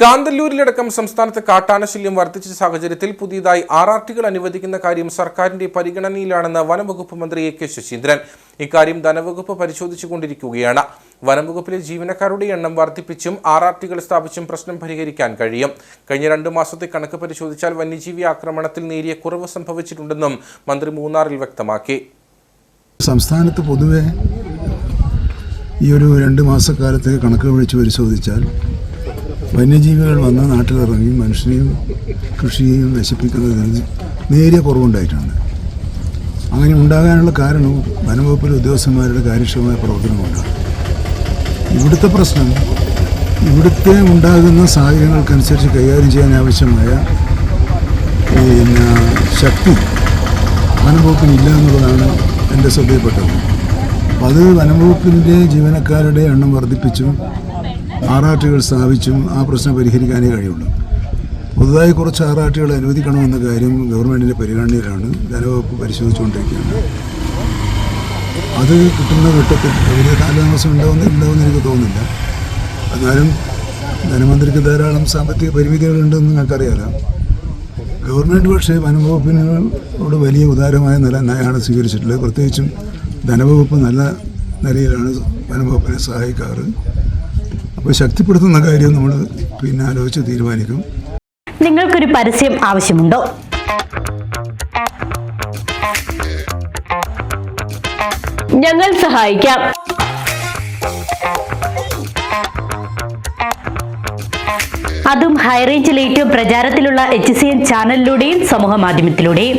കാന്തല്ലൂരിലടക്കം സംസ്ഥാനത്ത് കാട്ടാനശല്യം വർദ്ധിച്ച സാഹചര്യത്തിൽ പുതിയതായി ആർ ആർ ടികൾ അനുവദിക്കുന്ന കാര്യം സർക്കാരിന്റെ പരിഗണനയിലാണെന്ന് വനംവകുപ്പ് മന്ത്രി എ കെ ശശീന്ദ്രൻ. ഇക്കാര്യം ധനവകുപ്പ് പരിശോധിച്ചുകൊണ്ടിരിക്കുകയാണ്. വനംവകുപ്പിലെ ജീവനക്കാരുടെ എണ്ണം വർദ്ധിപ്പിച്ചും ആർ ആർ ടികൾ സ്ഥാപിച്ചും പ്രശ്നം പരിഹരിക്കാൻ കഴിയും. കഴിഞ്ഞ രണ്ടു മാസത്തെ കണക്ക് പരിശോധിച്ചാൽ വന്യജീവി ആക്രമണത്തിൽ നേരിയ കുറവ് സംഭവിച്ചിട്ടുണ്ടെന്നും മന്ത്രി മൂന്നാറിൽ വ്യക്തമാക്കി. സംസ്ഥാനത്ത് പൊതുവെ ഈ ഒരു രണ്ട് മാസക്കാലത്തെ കണക്ക് വിളിച്ച് പരിശോധിച്ചാൽ വന്യജീവികൾ വന്ന് നാട്ടിലിറങ്ങി മനുഷ്യനെയും കൃഷിയെയും നശിപ്പിക്കുന്നതിന് നേരിയ കുറവുണ്ടായിട്ടുണ്ട് അങ്ങനെ ഉണ്ടാകാനുള്ള കാരണവും വനംവകുപ്പിലെ ഉദ്യോഗസ്ഥന്മാരുടെ കാര്യക്ഷമമായ പ്രവർത്തനം കൊണ്ടാണ് ഇവിടുത്തെ പ്രശ്നം ഇവിടുത്തെ ഉണ്ടാകുന്ന സാഹചര്യങ്ങൾക്കനുസരിച്ച് കൈകാര്യം ചെയ്യാൻ ആവശ്യമായ പിന്നെ ശക്തി വനംവകുപ്പിനില്ല എന്നുള്ളതാണ് എന്റെ ശ്രദ്ധയിൽപ്പെട്ടത്. അപ്പോൾ അത് വനംവകുപ്പിന്റെ ജീവനക്കാരുടെ എണ്ണം വർദ്ധിപ്പിച്ചും ആറാട്ടുകൾ സ്ഥാപിച്ചും ആ പ്രശ്നം പരിഹരിക്കാനേ കഴിയുള്ളൂ. പുതുതായി കുറച്ച് ആറാട്ടുകൾ അനുവദിക്കണമെന്ന കാര്യം ഗവൺമെന്റിന്റെ പരിഗണനയിലാണ് ധനവകുപ്പ് പരിശോധിച്ചുകൊണ്ടിരിക്കുകയാണ്. അത് കിട്ടുന്ന ഘട്ടത്തിൽ വലിയ കാലതാമസം ഉണ്ടാവുന്ന ഉണ്ടാവുമെന്ന് എനിക്ക് തോന്നുന്നില്ല. എന്നാലും ധനമന്ത്രിക്ക് ധാരാളം സാമ്പത്തിക പരിമിതികളുണ്ടെന്ന് നിങ്ങൾക്കറിയാലോ. ഗവൺമെന്റ് പക്ഷേ വനംവകുപ്പിനോട് വലിയ ഉദാരമായ നില നയമാണ് സ്വീകരിച്ചിട്ടുള്ളത്. പ്രത്യേകിച്ചും ധനവകുപ്പ് നല്ല നിലയിലാണ് വനംവകുപ്പിനെ സഹായിക്കാറ്. അപ്പോൾ ശക്തിപ്പെടുത്തുന്ന കാര്യം നമ്മൾ പിന്നെ ആലോചിച്ച് തീരുമാനിക്കും. നിങ്ങൾക്കൊരു പരസ്യം ആവശ്യമുണ്ടോ? ഞങ്ങൾ സഹായിക്കാം. അതും ഹൈറേഞ്ചിൽ ഏറ്റവും പ്രചാരത്തിലുള്ള എച്ച് സി എൻ ചാനലിലൂടെയും സമൂഹ മാധ്യമത്തിലൂടെയും.